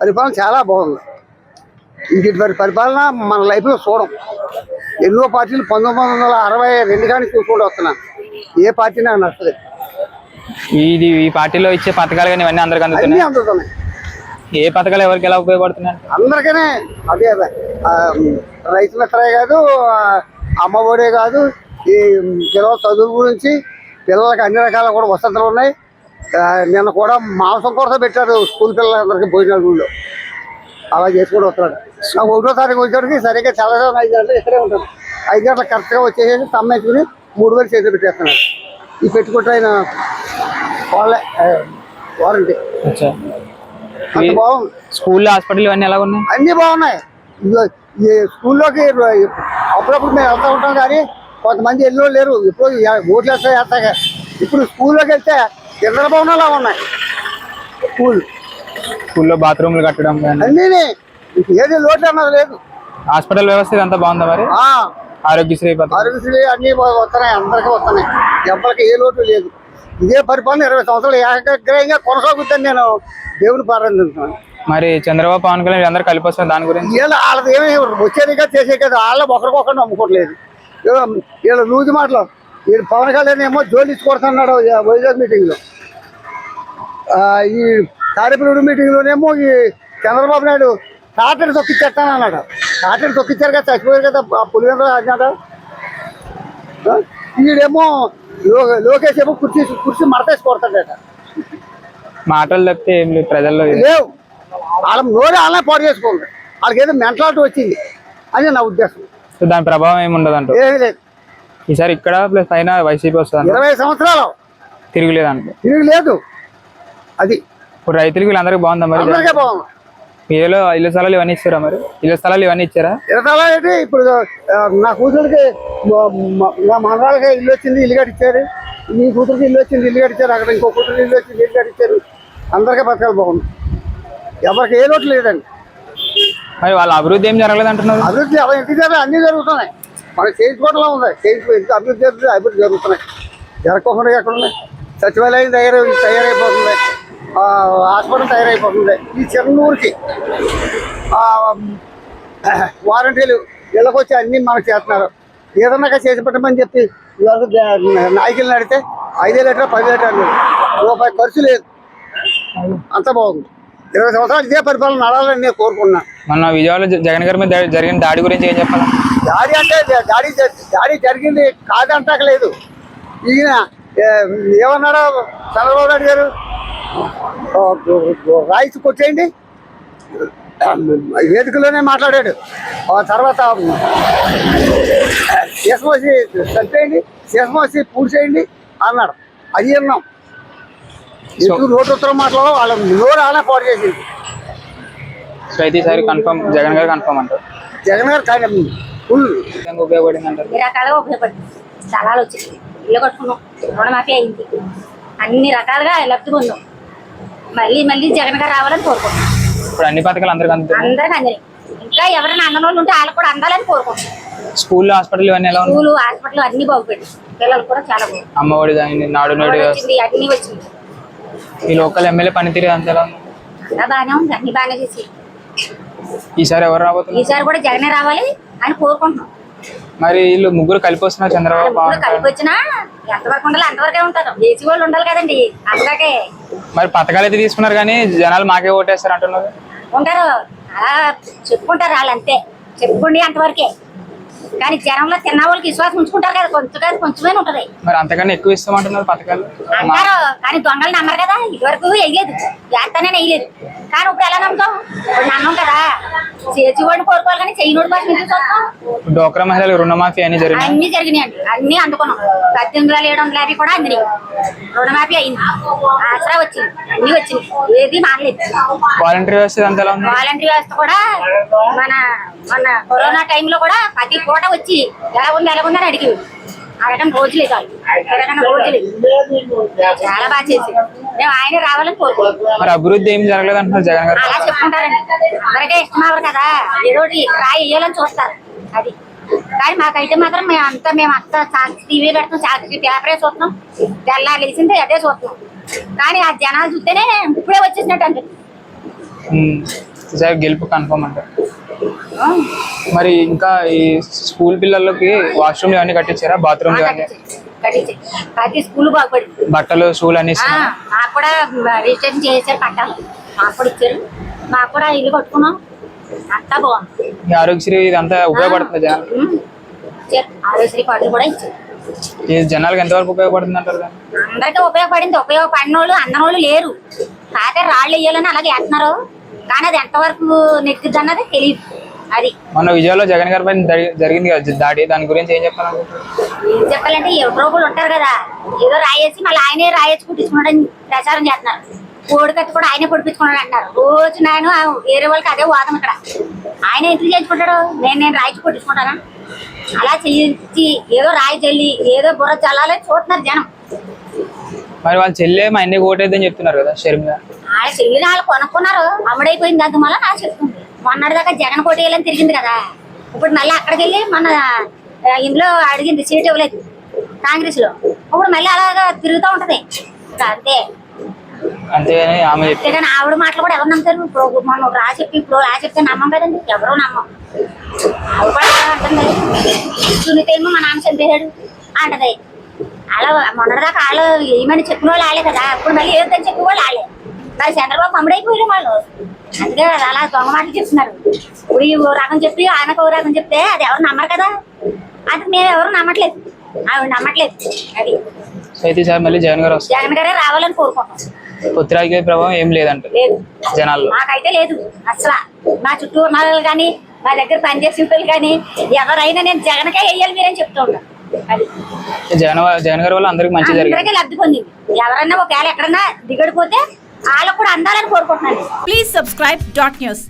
పరిపాలన చాలా బాగుంది. ఇంటి పరి పరిపాలన మన లైఫ్లో చూడం. ఎన్నో పార్టీలు పంతొమ్మిది వందల అరవై రెండు కానీ చూసుకుంటూ వస్తున్నాను ఏ పార్టీ నాకు నచ్చలేదు. ఇది ఈ పార్టీలో ఇచ్చే పథకాలు కానీ ఇవన్నీ అందరికి అందుతున్నాయి? అందుతున్నాయి. ఏ పథకాలు ఎవరికి ఎలా ఉపయోగపడుతున్నాయి? అందరికనే అదే అదే. రైతు మిత్రే కాదు ఆ, అమ్మ ఒడే కాదు ఈ పిల్లల చదువు గురించి పిల్లలకి అన్ని రకాల కూడా వసతులు ఉన్నాయి. నిన్న కూడా మాంసం కొరత పెట్టారు స్కూల్ పిల్లలందరికీ భోజనాల ఊళ్ళో అలా చేసుకుంటూ వస్తున్నాడు. నాకు ఒకటో తారీఖు వచ్చేటికి సరిగ్గా చాలా ఐదు గంటలు ఇక్కడే ఉంటాను ఐదు గంటలు కరెక్ట్గా వచ్చేసి సమ్మేసుకుని మూడు వేలు చేతులు పెట్టేస్తున్నాడు. ఈ పెట్టుకుంటే ఆయన వాళ్ళే వారంటీ. స్కూల్లో హాస్పిటల్ ఇవన్నీ ఎలా ఉన్నాయి? అన్నీ బాగున్నాయి. స్కూల్లోకి అప్పుడప్పుడు మేము వెళ్తూ ఉంటాం కానీ కొంతమంది ఎన్నో లేరు. ఇప్పుడు ఓట్లు వేస్తా వేస్తాక ఇప్పుడు స్కూల్లోకి వెళ్తే ఇద్దరు భవనాలు ఉన్నాయి. స్కూల్ స్కూల్లో బాత్రూమ్లు కట్టడం కానీ. అన్నీ ఏది లోటు అన్నది లేదు. హాస్పిటల్ వ్యవస్థ ఇదంతా బాగుందా మరి? ఆ, ఆరోగ్యశ్రీ ఆరోగ్యశ్రీ అన్నీ వస్తున్నాయి అందరికీ వస్తున్నాయి. ఎవరికి ఏ లోటు లేదు. ఇదే పరిపాలన ఇరవై సంవత్సరాలు ఏకగ్రహంగా కొనసాగుతాను నేను. దేవుని ప్రారంభిస్తున్నాను మరి చంద్రబాబు పవన్ కళ్యాణ్ అందరూ కలిపి వస్తున్నారు దాని గురించి? వీళ్ళ వాళ్ళది ఏమి వచ్చేది కదా చేసే కదా. వాళ్ళ ఒకరికొకరు నమ్ముకోవట్లేదు. వీళ్ళ లూజు మాటలు. వీళ్ళు పవన్ కళ్యాణ్ ఏమో జోలు ఇచ్చి కొడుతున్నాడు వైజాగ్ మీటింగ్లో. ఈ తాడేపల్లి మీటింగ్లోనేమో ఈ చంద్రబాబు నాయుడు టాటని తొక్కిచ్చేస్తాను అన్నాడు. టాటని తొక్కిచ్చారు కదా చచ్చిపోయారు కదా ఆ పులివెందులు అన్నాడు ఈడేమో లో- లోకేష్ ఏమో కుర్చీ కుర్చీ మడతేసి కొడతాడట. మాటలు తప్పితే ఏం లేదు ప్రజల్లో లేవు. వాళ్ళ నోరే వాళ్ళనే పాడు చేసుకోండి వాళ్ళకి ఏదో మెంటాలిటీ వచ్చింది. అని నా ఉద్దేశం. దాని ప్రభావం ఏమి ఉండదు అంటూ ఏమీ లేదు. ఈసారి ఇక్కడ ప్లస్ పైన వైసీపీ వస్తుంది ఇరవై సంవత్సరాలు. తిరుగులేదు. అంటూ తిరిగి లేదు అది. ఇప్పుడు రైతులకి వీళ్ళందరికీ బాగుందా మరి? అందరికీ బాగుంది. ఏలో ఇళ్ళ స్థలాలు ఇవన్నీ ఇచ్చారా మరి? ఇళ్ళ స్థలాలు ఇవన్నీ ఇచ్చారా? ఇరతాల ఏంటి? ఇప్పుడు నా కూతురికి నా మనరాలకి ఇల్లు వచ్చింది ఇల్లు కట్టించారు. నీ కూతురికి ఇల్లు వచ్చింది ఇల్లు కట్టించారు. అక్కడ ఇంకో కూతురికి ఇల్లు వచ్చింది ఇల్లు కట్టించారు. అందరికీ పథకాలు బాగుంది. ఎవరికి ఏ లోటు లేదండి. మరి వాళ్ళ అభివృద్ధి ఏం జరగలేదు అంటున్నారు? అభివృద్ధి ఇంటి దగ్గర అన్నీ జరుగుతున్నాయి. మనకి చేయించుకోవడంలో ఉంది. చేయించుకో అభివృద్ధి జరుగుతుంది అభివృద్ధి జరుగుతున్నాయి. జరగకుండా ఎక్కడ ఉన్నాయి సచివాలయం తయారు తయారైపోతుంది. హాస్పిటల్ తయారైపోతుంది ఈ చిన్నూరికి ఆ, వారంటీలు ఇళ్ళకి వచ్చి అన్నీ మనకు చేస్తున్నారు. ఏదన్నా చేసి పెట్టమని చెప్పి ఇవాళ నాయకులు నడితే ఐదే లీటర్ పది లీటర్ రూపాయి ఖర్చు లేదు. అంత బాగుంది. ఇరవై సంవత్సరాలు ఇదే పరిపాలన నడాలని నేను కోరుకున్నాను మొన్న విజయవాడలో జ- జగన్ గారి మీద జరిగిన దాడి గురించి ఏం చెప్పాలి? దాడి అంటే దాడి దాడి జరిగింది కాదంటలేదు. ఈయన ఏ, ఏమన్నాడు చంద్రబాబు నాయుడు గారు? రాయిస్ కొట్టేయండి. వేదికలోనే మాట్లాడాడు. ఆ తర్వాత శేషమోసి చంపేయండి శేషమోసి పూడ్చేయండి అన్నాడు. అది విన్నాం ఎందుకు నోటు ఉత్తరం మాటలో వాళ్ళ నోరు అలా పాడు చేసింది. సో అయితే ఈసారి కన్ఫర్మ్ జగన్ గారు కన్ఫర్మ్ అంటారు? జగన్ గారు కానీ ఫుల్. ఉపయోగపడింది అంటారు? రకాలుగా ఉపయోగపడింది. స్థలాలు వచ్చింది. ఇల్లు కట్టుకున్నాం. రుణమాఫీ అయింది. అన్ని రకాలుగా లబ్ధి పొందాం మళ్ళీ మళ్ళీ జగన్ గారు రావాలని కోరుకుంటున్నాం. ఇప్పుడు అన్ని పథకాలు అందరికి అందుతున్నాయి. అందరికి ఇంకా ఎవరైనా అందన వాళ్ళు ఉంటే వాళ్ళకి కూడా అందాలని కోరుకుంటున్నాం. స్కూల్ హాస్పిటల్ ఇవన్నీ ఎలా ఉన్నాయి? స్కూలు హాస్పిటల్ అన్ని బాగుపడి పిల్లలు కూడా చాలా బాగుంది అమ్మఒడి కానీ నాడు నేడు వచ్చింది అన్ని వచ్చింది. ఈ లోకల్ ఎమ్మెల్యే పనితీరు అంత ఎలా ఉంది? అంతా బాగానే ఉంది అన్ని బాగానే చేసి ఈసారి ఎవరు రాబోతున్నారు? ఈసారి కూడా జగనే రావాలి అని కోరుకుంటున్నాం. మరి వీళ్ళు ముగ్గురు కలిపి వస్తున్నారు చంద్రబాబు వాళ్ళు కూడా కలిపి వచ్చినా ఎంతవరకు ఉండాలి అంతవరకే ఉంటారు. ఏసీ వాళ్ళు ఉండాలి కదండి అందరికే మరి పథకాలు అయితే తీసుకున్నారు కానీ జనాలు మాకే ఓటేస్తారు అంటున్నారు. ఉంటారు అలా చెప్పుకుంటారు వాళ్ళు అంతే చెప్పుకోండి అంతవరకే. కానీ జనంలో తిన్న వాళ్ళకి విశ్వాసం ఉంచుకుంటారు కదా కొంచెం కాదు కొంచెమే ఉంటది. మరి అంతకన్నా ఎక్కువ ఇస్తామంటున్నారు పథకాలు? అంటారు కానీ దొంగలు నమ్మరు కదా ఇదివరకు వేయలేదు. వేస్తానే వేయలేదు. కానీ ఇప్పుడు ఎలా నమ్ముతాం? నమ్మం కదా. చేసి వాడిని కోరుకోవాలి కానీ చెయ్యి నోటి కోసం చూస్తాం డోక్రా మహిళలు రుణమాఫీ అన్ని జరిగినాయి? అన్ని జరిగినాయండి అన్ని అందుకున్నాం. పద్దెనిమిది వేల ఏడు వందల యాభై కూడా అందినాయి. రుణమాఫీ అయింది. ఆసరా వచ్చింది. అన్ని వచ్చినాయి. ఏది మానలేదు. వాలంటీర్ వ్యవస్థ వాలంటరీ వ్యవస్థ కూడా మన మన కరోనా టైంలో కూడా ప్రతి పూట వచ్చి ఎలా ఉంది? ఎలా ఉంది అని అడిగి అడగని రోజులే కాదు అడగని రోజులే చాలా బాగా చేసి మేము ఆయన రావాలని కోరుకుంటున్నాం. మరి అభివృద్ధి ఏం జరగలేదు అంటున్నారు జగన్ గారు? అలా చెప్పుకుంటారండి. అందరికీ ఇష్టం అవ్వరు కదా. ఏదో రాయి వేయాలని చూస్తారు. అది. కానీ మాకైతే మాత్రం మేము అంతా మేము అంతా సాక్షి టీవీ పెడతాం సాక్షి పేపరే చూస్తున్నాం. తెల్లారి లేచింది అదే చూస్తున్నాం. కానీ ఆ జనాలు చూస్తేనే ఇప్పుడే వచ్చేసినట్టు అంటే ఈసారి గెలుపు కన్ఫర్మ్ అంట. మరి ఇంకా ఈ స్కూల్ పిల్లలకి వాష్రూమ్లు అవన్నీ కట్టించారా? బాత్రూమ్లు కట్టించి ప్రతి స్కూల్ బాగుపడింది. బట్టలు షూలు అన్ని? మాకు కూడా రిజిస్ట్రేషన్ చేశారు పట్టాలి మాకు కూడా ఇచ్చారు. మాకు కూడా ఇల్లు కట్టుకున్నాం. అంతా బాగుంది. ఈ ఆరోగ్యశ్రీ ఇదంతా ఉపయోగపడుతుంది జనాలు? ఉమ్. ఇచ్చారు. ఆరోగ్యశ్రీ కార్డులు కూడా ఇచ్చారు. ఇది జనాలకు ఎంతవరకు ఉపయోగపడుతుంది అంటారు? అందరికీ ఉపయోగపడింది. ఉపయోగపడిన వాళ్ళు అందరి వాళ్ళు లేరు. కాకపోతే రాళ్ళు వేయాలని అలాగే వేస్తున్నారు. కానీ అది ఎంతవరకు నెక్కుద్ది అన్నది తెలియదు అది. మొన్న విజయవాడలో జగన్ గారి పైన జరిగింది కదా దాడి దాని గురించి ఏం చెప్పాలనుకుంటున్నారు ఏం చెప్పాలంటే ఎవరో ఒకరు ఉంటారు కదా ఏదో రాయేసి మళ్ళీ ఆయనే రాయేసి కుట్టించుకున్నాడని ప్రచారం చేస్తున్నారు. కోడి కత్తి కూడా ఆయనే పొడిపించుకున్నాడు అంటారు రోజు నేను ఆ వేరే వాళ్ళకి అదే వాదం ఇక్కడ. ఆయన ఎందుకు చేయించుకుంటాడు? నేను నేను రాయించి కొట్టించుకుంటానా అలా చేయించి ఏదో రాయి చల్లి ఏదో బుర్ర చల్లాలని చూస్తున్నారు జనం. మరి వాళ్ళ చెల్లె మా అన్ని ఓటేద్దని చెప్తున్నారు కదా షర్మిల. ఆడ చెల్లిని వాళ్ళు కొనుక్కున్నారు. అమ్ముడైపోయింది అది మళ్ళీ నాకు చెప్తుంది మొన్నటి దాకా జగన్ కొట్టేయాలని తిరిగింది కదా. ఇప్పుడు మళ్ళీ అక్కడికి వెళ్ళి మన ఇందులో అడిగింది సీట్ ఇవ్వలేదు. కాంగ్రెస్లో ఇప్పుడు మళ్ళీ అలాగా తిరుగుతూ ఉంటది. అంతే. అంతేగాని ఆమె అంతేగాని ఆవిడ మాటలు కూడా ఎవరు నమ్ముతారు? ఇప్పుడు మనం రా చెప్పి ఇప్పుడు రా చెప్తే నమ్మం కదండి. ఎవరో నమ్మం. ఆవిడ కూడా అంటుంది సునీత ఏమో మా నాన్న చంపేశాడు అంటది. అలా మొన్నటిదాకా వాళ్ళు ఏమని చెప్పిన వాళ్ళు ఆలే కదా. ఇప్పుడు మళ్ళీ ఏదని చెప్పిన వాళ్ళు ఆలే. మరి చంద్రబాబు అమ్ముడైపోయారు వాళ్ళు. అందుకే అలా దొంగ మాటలు చెప్తున్నారు. ఇప్పుడు ఈ ఓ రకం చెప్పి ఆయనకు ఓ రకం చెప్తే అది ఎవరు నమ్మరు కదా? అది మేము ఎవరు నమ్మట్లేదు. ఆవిడ నమ్మట్లేదు. అది. అయితే ఈసారి మళ్ళీ జగన్ గారు వస్తారు. జగన్ గారే రావాలని కోరుకుంటాం రాజకీయ ప్రభావం ఏం లేదంట లేదు. జనాల్లో. నాకైతే లేదు. అసలు నా చుట్టూ ఉన్న వాళ్ళు కానీ నా దగ్గర పనిచేసే వాళ్ళు కానీ ఎవరైనా నేను జగన్కే వేయాలి మీరని చెప్తూ ఉంటాను జగన్ గారి వల్ల అందరికి మంచి జరిగింది. అందరికీ లబ్ధి పొందింది. ఎవరన్నా ఒకవేళ ఎక్కడన్నా దిగడిపోతే వాళ్ళు కూడా అందాలని కోరుకుంటున్నాను. Please subscribe dot news